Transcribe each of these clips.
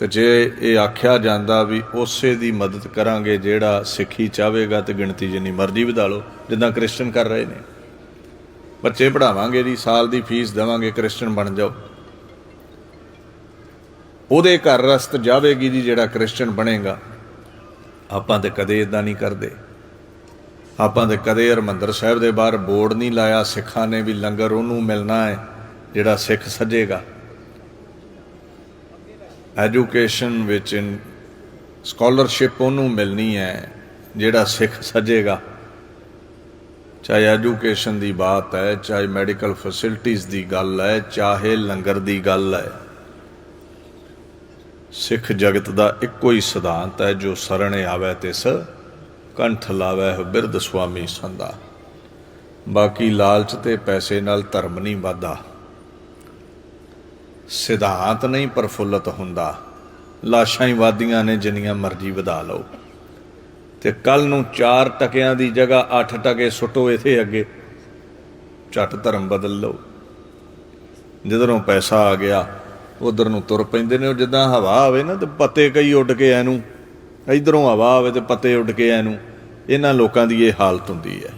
ਤੇ ਜੇ ਇਹ ਆਖਿਆ ਜਾਂਦਾ ਵੀ ਉਸੇ ਦੀ ਮਦਦ ਕਰਾਂਗੇ ਜਿਹੜਾ ਸਿੱਖੀ ਚਾਹੇਗਾ ਤੇ ਗਿਣਤੀ ਜਿੰਨੀ ਮਰਜ਼ੀ ਵਧਾ ਲਓ, ਜਿੱਦਾਂ ਕ੍ਰਿਸਚਨ ਕਰ ਰਹੇ ਨੇ। ਬੱਚੇ ਪੜਾਵਾਂਗੇ ਜੀ, ਸਾਲ ਦੀ ਫੀਸ ਦੇਵਾਂਗੇ, ਕ੍ਰਿਸਚਨ ਬਣ ਜਾਓ। ਉਹਦੇ ਘਰ ਰਸਤ ਜਾਵੇਗੀ ਜੀ ਜਿਹੜਾ ਕ੍ਰਿਸਚਨ ਬਣੇਗਾ। ਆਪਾਂ ਤੇ ਕਦੇ ਇਦਾਂ ਨਹੀਂ ਕਰਦੇ। ਆਪਾਂ ਤੇ ਕਦੇ ਹਰਮੰਦਰ ਸਾਹਿਬ ਦੇ ਬਾਹਰ ਬੋਰਡ ਨਹੀਂ ਲਾਇਆ, ਸਿੱਖਾਂ ਨੇ ਵੀ ਲੰਗਰ ਉਹਨੂੰ ਮਿਲਣਾ ਹੈ, ਜਿਹੜਾ ਸਿੱਖ ਸੱਜੇਗਾ। ਐਜੂਕੇਸ਼ਨ ਵਿੱਚ ਸਕਾਲਰਸ਼ਿਪ ਉਹਨੂੰ ਮਿਲਣੀ ਹੈ, ਜਿਹੜਾ ਸਿੱਖ ਸੱਜੇਗਾ। ਚਾਹੇ ਐਜੂਕੇਸ਼ਨ ਦੀ ਬਾਤ ਹੈ, ਚਾਹੇ ਮੈਡੀਕਲ ਫੈਸਿਲਿਟੀਆਂ ਦੀ ਗੱਲ ਹੈ, ਚਾਹੇ ਲੰਗਰ ਦੀ ਗੱਲ ਹੈ। ਸਿੱਖ ਜਗਤ ਦਾ ਇੱਕੋ ਹੀ ਸਿਧਾਂਤ ਹੈ, ਜੋ ਸਰਣੇ ਆਵੇ ਤਿਸ ਕੰਠ ਲਾਵੇ ਬਿਰਧ ਸੁਆਮੀ ਸੰਦਾ ਬਾਕੀ ਲਾਲਚ ਤੇ ਪੈਸੇ ਨਾਲ ਧਰਮ ਨਹੀਂ ਵਾਧਾ। ਸਿਧਾਂਤ ਨਹੀਂ ਪ੍ਰਫੁੱਲਤ ਹੁੰਦਾ। ਲਾਸ਼ਾਂ ਹੀ ਵਾਦੀਆਂ ਨੇ ਜਿੰਨੀਆਂ ਮਰਜ਼ੀ ਵਧਾ ਲਓ। ਤੇ ਕੱਲ ਨੂੰ 4 ਟਕਿਆਂ ਦੀ ਜਗ੍ਹਾ 8 ਟਕੇ ਸੁੱਟੋ ਇਥੇ ਅੱਗੇ। ਝਟ ਧਰਮ ਬਦਲ ਲਓ। ਜਿੱਧਰੋਂ ਪੈਸਾ ਆ ਗਿਆ, ਉਧਰ ਨੂੰ ਤੁਰ ਪੈਂਦੇ ਨੇ। ਉਹ ਜਿੱਦਾਂ ਹਵਾ ਆਵੇ ਨਾ ਤੇ ਪੱਤੇ ਕਈ ਉੱਡ ਕੇ ਐਨੂੰ। ਇਧਰੋਂ ਹਵਾ ਆਵੇ ਤੇ ਪੱਤੇ ਉੱਡ ਕੇ ਐਨੂੰ। ਇਹਨਾਂ ਲੋਕਾਂ ਦੀ ਇਹ ਹਾਲਤ ਹੁੰਦੀ ਹੈ।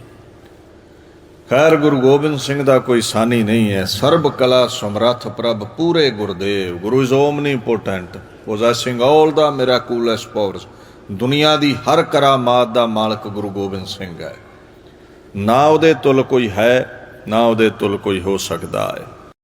ਖੈਰ ਗੁਰੂ ਗੋਬਿੰਦ ਸਿੰਘ ਦਾ ਕੋਈ ਸਾਨੀ ਨਹੀਂ ਹੈ। ਸਰਬ ਕਲਾ ਸਮਰੱਥ ਪ੍ਰਭ ਪੂਰੇ Gurdev. Guru is omnipotent possessing all the miraculous powers ਦੁਨੀਆ ਦੀ ਹਰ ਕਰਾਮਾਤ ਦਾ ਮਾਲਕ ਗੁਰੂ ਗੋਬਿੰਦ ਸਿੰਘ ਹੈ। ਨਾ ਉਹਦੇ ਤੁਲ ਕੋਈ ਹੈ, ਨਾ ਉਹਦੇ ਤੁਲ ਕੋਈ ਹੋ ਸਕਦਾ ਹੈ।